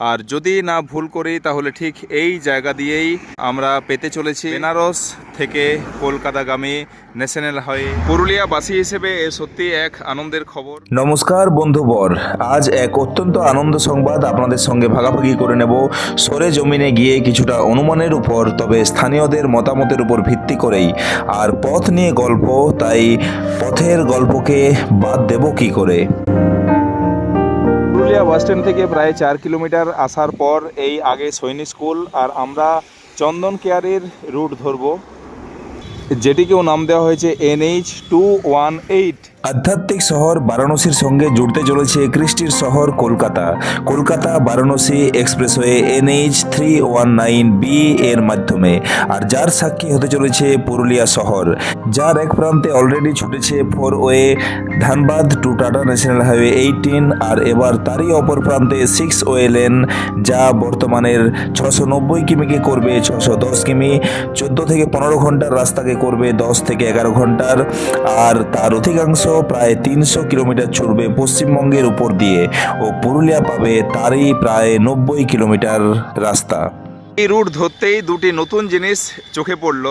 আর যদি না ভুল করি, তাহলে ঠিক এই জায়গা দিয়েই আমরা পেতে চলেছি। বেনারস থেকে কলকাতাগামী ন্যাশনাল হাইওয়ে। পুরুলিয়াবাসী হিসেবে এ সত্যি এক আনন্দের খবর। নমস্কার বন্ধুবর আজ এক অত্যন্ত আনন্দ সংবাদ আপনাদের সঙ্গে ভাগাভাগি করে নেব। সরে জমিনে গিয়ে কিছুটা অনুমানের উপর, তবে স্থানীয়দের মতামতের উপর ভিত্তি করেই। আর পথ নিয়ে গল্প, তাই পথের গল্পকে বাদ দেব কি করে? পুরুলিয়া বাস স্ট্যান্ড থেকে প্রায় চার কিলোমিটার আসার পর এই আগে সৈনিক স্কুল আর আমরা চন্দন কেয়ারের রুট ধরব। যেটিকেও নাম দেওয়া হয়েছে এনএইচ টু ওয়ান এইট। আধ্যাত্মিক শহর বারাণসীর সঙ্গে জুড়তে চলেছে কৃষ্টির শহর Kolkata. Kolkata Varanasi expressway NH three one nine B এর মাধ্যমে। আর যার সাক্ষী হতে চলেছে পুরুলিয়া শহর, যার এক প্রান্তে অলরেডি ছুটেছে four way Dhanbad to Tata national highway eighteen আর এবার তারই অপর প্রান্তে সিক্স ওয়ে লেন যা বর্তমানের ছশো নব্বই কিমিকে করবে ছশো দশ কিমি, চোদ্দ থেকে পনেরো ঘণ্টার রাস্তাকে করবে দশ থেকে এগারো ঘণ্টার। আর তার অধিকাংশ প্রায় তিনশো কিলোমিটার ছুটবে পশ্চিমবঙ্গের উপর দিয়ে ও পুরুলিয়া পাবে তারই প্রায় নব্বই কিলোমিটার রাস্তা এই রুট ধরতেই দুটি নতুন জিনিস চোখে পড়ল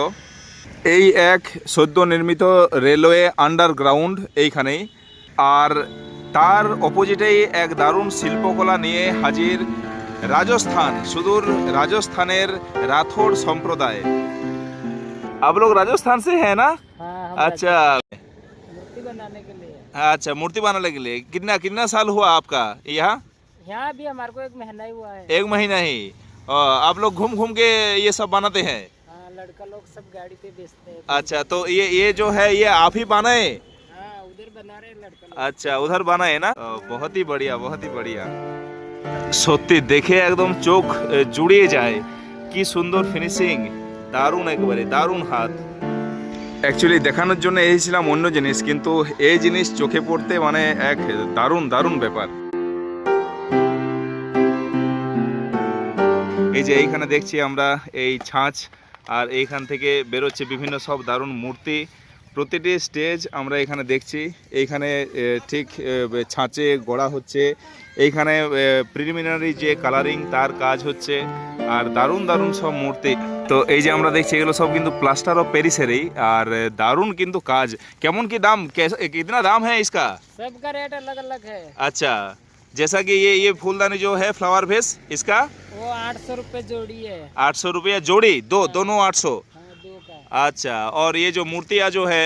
এই এক সদ্য নির্মিত রেলওয়ে আন্ডারগ্রাউন্ড এইখানেই আর তার অপোজিটেই এক দারুণ শিল্পকলা নিয়ে হাজির রাজস্থান সুদূর রাজস্থানের রাথোর সম্প্রদায় आप लोग राजस्थान से है ना हाँ हम अच्छा मूर्ति बनाने के लिए अच्छा मूर्ति बनाने के लिए कितना कितना साल हुआ आपका यहाँ यहाँ भी हमारे को एक महीना ही हुआ है एक महीना ही और आप लोग घूम घूम के ये सब बनाते हैं हाँ लड़का लोग सब गाड़ी पे बेचते हैं अच्छा तो ये ये जो है ये आप ही बनाए हाँ उधर बना रहे हैं लड़का लोग अच्छा उधर बनाए ना ओ, बहुत ही बढ़िया बहुत ही बढ़िया সত্যি দেখে একদম চোখ এ, জুড়িয়ে যায় কি সুন্দর ফিনিশিং দারুণ একবারে দারুণ হাত অ্যাকচুয়ালি দেখানোর জন্য এসেছিলাম অন্য জিনিস, কিন্তু এই জিনিস চোখে পড়তে মানে এক দারুণ দারুণ ব্যাপার। এই যে এইখানে দেখছি আমরা এই ছাঁচ, আর এইখান থেকে বেরোচ্ছে বিভিন্ন সব দারুণ মূর্তি। প্রতিটি স্টেজ আমরা এখানে দেখছি। এইখানে ঠিক ছাঁচে গড়া হচ্ছে। এইখানে প্রিলিমিনারি যে কালারিং তার কাজ হচ্ছে। আর দারুণ দারুণ সব মূর্তি। তো এই যে আমরা দেখছি এগুলো সব কিন্তু প্লাস্টার অফ প্যারিসেরই আর এ, দারুণ কিন্তু কাজ কেমন কি দাম कैसा- कितना दाम है इसका सबका रेट अलग अलग है अच्छा जैसा कि ये ये फूलदानी जो है फ्लावर भेस इसका वो आठ सौ रुपये जोड़ी है आठ सौ रुपया जोड़ी दो दोनों आठ सौ हाँ दो का अच्छा और ये जो मूर्तियाँ जो है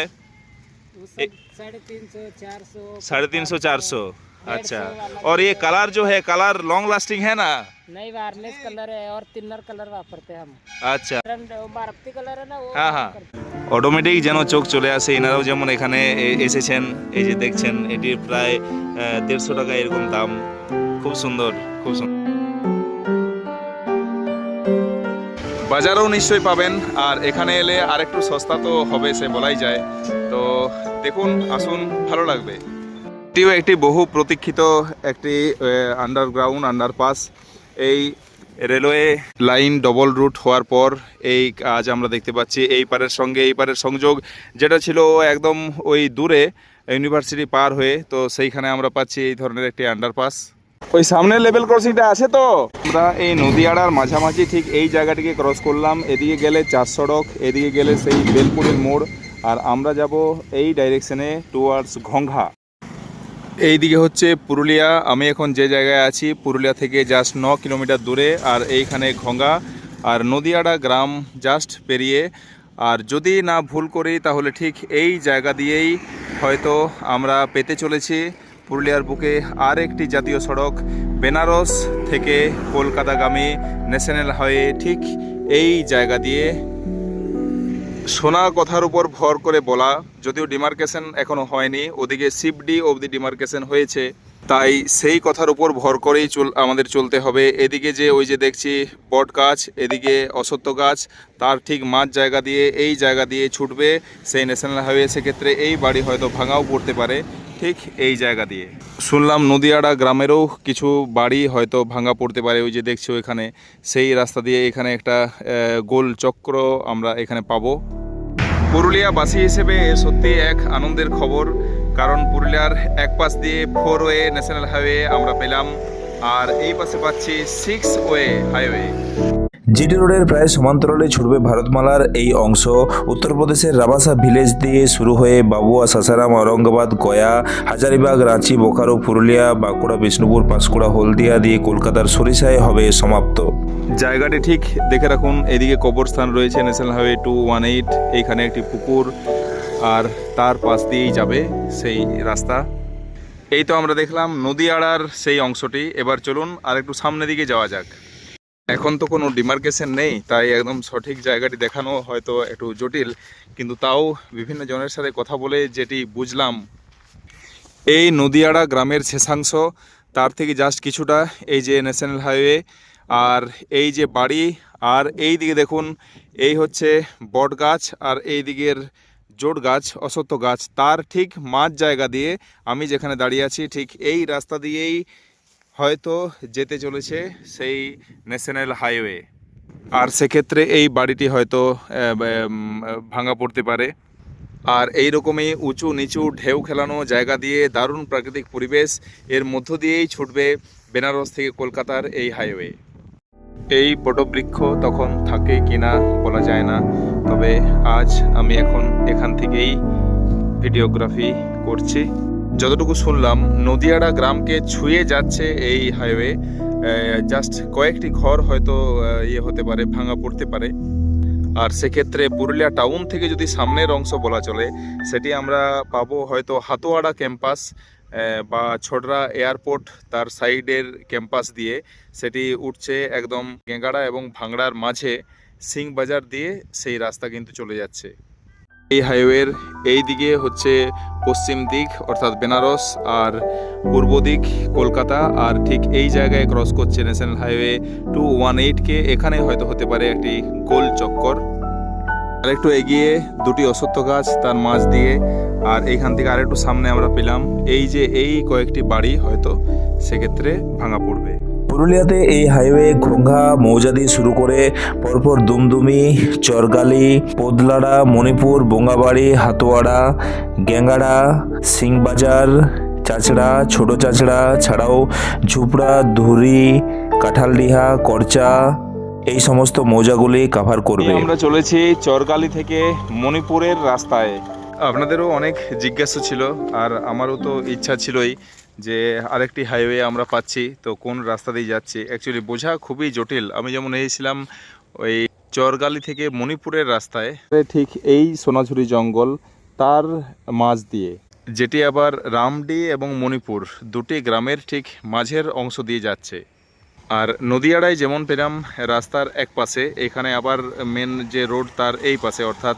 वो सब साढ़े तीन सौ चार सौ साढ़े तीन सौ चार सौ डेढ़ अच्छा सौ वाला और ये भी है। कलर जो है कलर लॉन्ग लास्टिंग है ना नहीं वार्निश कलर है और तिनर कलर वापरते हैं हम আচ্ছা रंग- वो मारुति कलर है ना वो हाँ, हम हाँ। करते हैं। অটোমেটিক যেন চোখ চলে আসে এনারাও যেমন এখানে এ- এসেছেন এই যে দেখছেন এটির প্রায় দেড়শো টাকা এরকম দাম খুব সুন্দর খুব সুন্দর বাজারেও নিশ্চয়ই পাবেন আর এখানে এলে আরেকটু সস্তা তো হবে সে বলাই যায় তো দেখুন আসুন ভালো লাগবে এটিও একটি বহু প্রতীক্ষিত একটি আন্ডারগ্রাউন্ড আন্ডারপাস এই রেলওয়ে লাইন ডবল রুট হওয়ার পর এই কাজ আমরা দেখতে পাচ্ছি। এই পারের সঙ্গে এই পারের সংযোগ, যেটা ছিল একদম ওই দূরে ইউনিভার্সিটি পার হয়ে, তো সেইখানে আমরা পাচ্ছি এই ধরনের একটি আন্ডারপাস ওই সামনে লেভেল ক্রসিংটা আছে তো? আমরা এই নদীয়াড়ার মাঝামাঝি ঠিক এই জায়গাটিকে ক্রস করলাম। এদিকে গেলে চার সড়ক, এদিকে গেলে সেই বেলপুরের মোড়। আর আমরা যাব এই ডাইরেকশনে টুয়ার্ডস ঘংঘা এইদিকে হচ্ছে পুরুলিয়া। আমি এখন যে জায়গায় আছি, পুরুলিয়া থেকে জাস্ট ন কিলোমিটার দূরে, আর এইখানে ঘঙ্গা আর নদিয়াড়া গ্রাম জাস্ট পেরিয়ে। আর যদি না ভুল করি, তাহলে ঠিক এই জায়গা দিয়েই হয়তো আমরা পেতে চলেছি পুরুলিয়ার বুকে আর একটি জাতীয় সড়ক, বেনারস থেকে কলকাতাগামী ন্যাশনাল হাইওয়ে। ঠিক এই জায়গা দিয়ে শোনা কথার উপর ভর করে বলা, যদিও ডিমার্কেশন এখনও হয়নি, ওদিকে সিফডি অবধি ডিমার্কেশন হয়েছে, তাই সেই কথার উপর ভর করেই চল আমাদের চলতে হবে। এদিকে যে ওই যে দেখছি বট গাছ, এদিকে অসত্য গাছ, তার ঠিক মাঝ জায়গা দিয়ে, এই জায়গা দিয়ে ছুটবে সেই ন্যাশনাল হাইওয়ে, সেক্ষেত্রে এই বাড়ি হয়তো ভাঙাও পড়তে পারে। ঠিক এই জায়গা দিয়ে। শুনলাম নদিয়াড়া গ্রামেরও কিছু বাড়ি হয়তো ভাঙা পড়তে পারে, ওই যে দেখছি ওইখানে। সেই রাস্তা দিয়ে এখানে একটা গোল চক্র আমরা এখানে পাবো। পুরুলিয়াবাসী হিসেবে সত্যি এক আনন্দের খবর, কারণ পুরুলিয়ার এক পাশ দিয়ে ফোর ওয়ে ন্যাশনাল হাইওয়ে আমরা পেলাম, আর এই পাশে পাচ্ছি সিক্স ওয়ে হাইওয়ে। জিটি রোডের প্রায় সমান্তরালে ছুটবে ভারতমালার এই অংশ। উত্তরপ্রদেশের রাবাসা ভিলেজ দিয়ে শুরু হয়ে বাবুয়া, সাসারাম, ঔরঙ্গাবাদ, গয়া, হাজারিবাগ, রাঁচি, বোকারো, পুরুলিয়া, বাঁকুড়া, বিষ্ণুপুর, পাঁশকুড়া, হলদিয়া দিয়ে কলকাতার সরিষায় হবে সমাপ্ত। জায়গাটি ঠিক দেখে রাখুন, এদিকে কবরস্থান রয়েছে national highway two one eight এইখানে একটি পুকুর, আর তার পাশ দিয়েই যাবে সেই রাস্তা। এই তো আমরা দেখলাম নদীয়াড়ার সেই অংশটি। এবার চলুন আর একটু সামনের দিকে যাওয়া যাক। এখন তো কোনো ডিমার্কেশন নেই, তাই একদম সঠিক জায়গাটি দেখানো হয়তো একটু জটিল, কিন্তু তাও বিভিন্ন জনের সাথে কথা বলে যেটি বুঝলাম। এই নদিয়াড়া গ্রামের শেষাংশ, তার থেকে জাস্ট কিছুটা এই যে ন্যাশনাল হাইওয়ে আর এই যে বাড়ি, আর এই দিকে দেখুন, এই হচ্ছে বট গাছ, আর এই দিকের জোট গাছ অসত্য গাছ। তার ঠিক মাঝ জায়গা দিয়ে আমি যেখানে দাঁড়িয়ে আছি, ঠিক এই রাস্তা দিয়েই হয়তো যেতে চলেছে সেই ন্যাশনাল হাইওয়ে। আর সেক্ষেত্রে এই বাড়িটি হয়তো ভাঙা পড়তে পারে। আর এই রকমই উঁচু নিচু ঢেউ খেলানো জায়গা দিয়ে দারুণ প্রাকৃতিক পরিবেশ, এর মধ্য দিয়েই ছুটবে বেনারস থেকে কলকাতার এই হাইওয়ে। এই বটবৃক্ষ তখন থাকে কিনা বলা যায় না, তবে আজ আমি এখন এখান থেকেই ভিডিওগ্রাফি করছি। যতটুকু শুনলাম নদিয়াড়া গ্রামকে ছুঁয়ে যাচ্ছে এই হাইওয়ে জাস্ট কয়েকটি ঘর হয়তো ইয়ে হতে পারে, ভাঙা পড়তে পারে। আর সেক্ষেত্রে পুরুলিয়া টাউন থেকে যদি সামনের অংশ বলা চলে, সেটি আমরা পাবো হয়তো হাতোয়াড়া ক্যাম্পাস বা ছোটরা এয়ারপোর্ট তার সাইডের ক্যাম্পাস দিয়ে। সেটি উঠছে একদম গেঙ্গাড়া এবং ভাংড়ার মাঝে সিংবাজার দিয়ে সেই রাস্তা কিন্তু চলে যাচ্ছে। এই হাইওয়ের এই দিকে হচ্ছে পশ্চিম দিক, অর্থাৎ বেনারস, আর পূর্ব দিক কলকাতা, আর ঠিক এই জায়গায় ক্রস করছে ন্যাশনাল হাইওয়ে টু ওয়ান এইটকে এখানে হয়তো হতে পারে একটি গোল চক্কর। আর একটু এগিয়ে দুটি অসত্য গাছ তার মাঝ দিয়ে, আর এইখান থেকে আরেকটু সামনে আমরা পেলাম। এই যে এই কয়েকটি বাড়ি হয়তো সেক্ষেত্রে ভাঙা পড়বে। পুরুলিয়াতে এই হাইওয়ে ঘোঙ্ঘা মৌজা দিয়ে শুরু করে পরপর দুমদুমি, চরগালি, পোদলাড়া, মণিপুর, বোঙ্গাবাড়ি, হাতোয়াড়া, গ্যাঙ্গাড়া, সিংবাজার, চাচড়া, ছোট চাচড়া, ছাড়াও ঝুপড়া, ধুরি, কাঁঠালডিহা, করচা, এই সমস্ত মৌজাগুলি কাভার করবে। আমরা চলেছি চরগালি থেকে মণিপুরের রাস্তায়। আপনাদেরও অনেক জিজ্ঞাসা ছিল আর আমারও তো ইচ্ছা ছিলই যে আরেকটি হাইওয়ে আমরা পাচ্ছি তো কোন রাস্তা দিয়ে যাচ্ছি? অ্যাকচুয়ালি বোঝা খুবই জটিল। আমি যেমন এসেছিলাম ওই চরগালি থেকে মণিপুরের রাস্তায়। ঠিক এই সোনাঝুরি জঙ্গল তার মাঝ দিয়ে। যেটি আবার রামডি এবং মণিপুর দুটি গ্রামের ঠিক মাঝের অংশ দিয়ে যাচ্ছে। আর নদিয়াড়ায় যেমন পেলাম রাস্তার এক পাশে এখানে আবার মেন যে রোড তার এই পাশে অর্থাৎ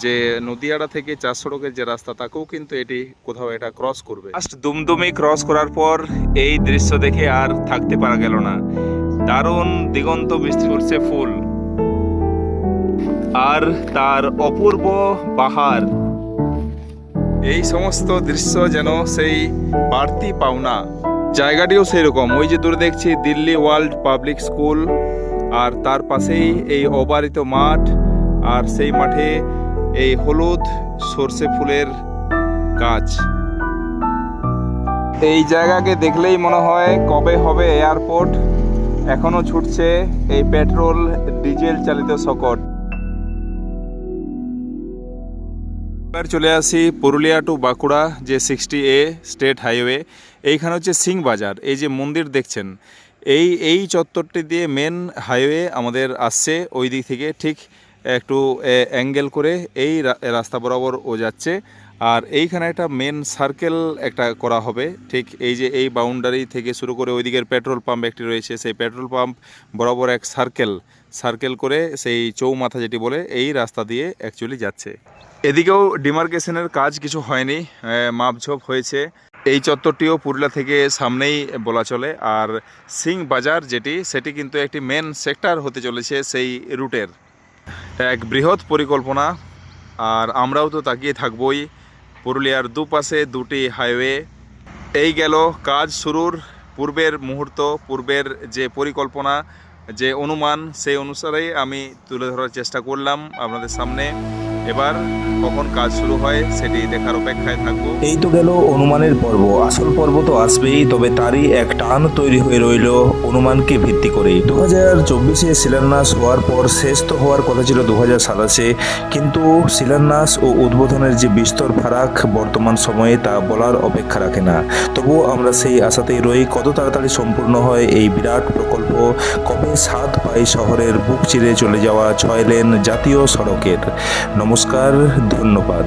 যে নদিয়াড়া থেকে চার সড়কের যে রাস্তা তাকেও কিন্তু এটি কোথাও এটা ক্রস করবে। ফার্স্ট দুমদুমি ক্রস করার পর এই দৃশ্য দেখে আর থাকতে পারা গেল না। দারুণ দিগন্ত বৃষ্টি করছে ফুল। আর তার অপূর্ব পাহাড় এই সমস্ত দৃশ্য যেন সেই বাড়তি পাওনা জায়গাটিও সেই রকম ওই যে দূরে দেখছি দিল্লি ওয়ার্ল্ড পাবলিক স্কুল, আর তার পাশেই এই অবারিত মাঠ, আর সেই মাঠে এই হলুদ সর্ষে ফুলের গাছ। এই জায়গাকে দেখলেই মনে হয় কবে হবে এয়ারপোর্ট। এখনও ছুটছে এই পেট্রোল ডিজেল চালিত সকট এবার চলে আসি পুরুলিয়া টু বাঁকুড়া, যে সিক্সটি এ স্টেট হাইওয়ে এইখানে হচ্ছে সিং বাজার, এই যে মন্দির দেখছেন, এই এই চত্বরটি দিয়ে মেন হাইওয়ে আমাদের আসছে, ওই দিক থেকে ঠিক একটু অ্যাঙ্গেল করে এই রাস্তা বরাবর ও যাচ্ছে। আর এইখানে একটা মেন সার্কেল একটা করা হবে, ঠিক এই যে এই বাউন্ডারি থেকে শুরু করে ওই দিকের পেট্রোল পাম্প একটি রয়েছে, সেই পেট্রোল পাম্প বরাবর এক সার্কেল সার্কেল করে সেই চৌমাথা যেটি বলে, এই রাস্তা দিয়ে অ্যাকচুয়ালি যাচ্ছে। এদিকেও ডিমার্কেশনের কাজ কিছু হয়নি মাপঝোপ হয়েছে। এই চত্বরটিও পুরুলিয়া থেকে সামনেই বলা চলে। আর সিং বাজার যেটি, সেটি কিন্তু একটি মেন সেক্টর হতে চলেছে সেই রুটের। এক বৃহৎ পরিকল্পনা, আর আমরাও তো তাকিয়ে থাকবই পুরুলিয়ার দুপাশে দুটি হাইওয়ে এই গেল কাজ শুরুর পূর্বের মুহূর্ত, পূর্বের যে পরিকল্পনা, যে অনুমান, সেই অনুসারেই আমি তুলে ধরার চেষ্টা করলাম আপনাদের সামনে। এবার কখন কাজ শুরু হয় সেটি দেখার অপেক্ষায় থাকব। এই তো গেল অনুমানের পর্ব। আসল পর্ব তো আসবেই, তবে তারই এক টান তৈরি হয়ে রইল অনুমানকে ভিত্তি করে। দু হাজার চব্বিশে শিলান্যাস হওয়ার পর শেষ তো হওয়ার কথা ছিল দু হাজার সাতাশে, কিন্তু শিলান্যাস ও উদ্বোধনের যে বিস্তর ফারাক বর্তমান সময়ে তা বলার অপেক্ষা রাখে না। তবুও আমরা সেই আশাতেই রই, কত তাড়াতাড়ি সম্পূর্ণ হয় এই বিরাট প্রকল্প, কবে সাত পাই শহরের বুক চিরে চলে যাওয়া ছয় লেন জাতীয় সড়কের। নমস্কার ধন্যবাদ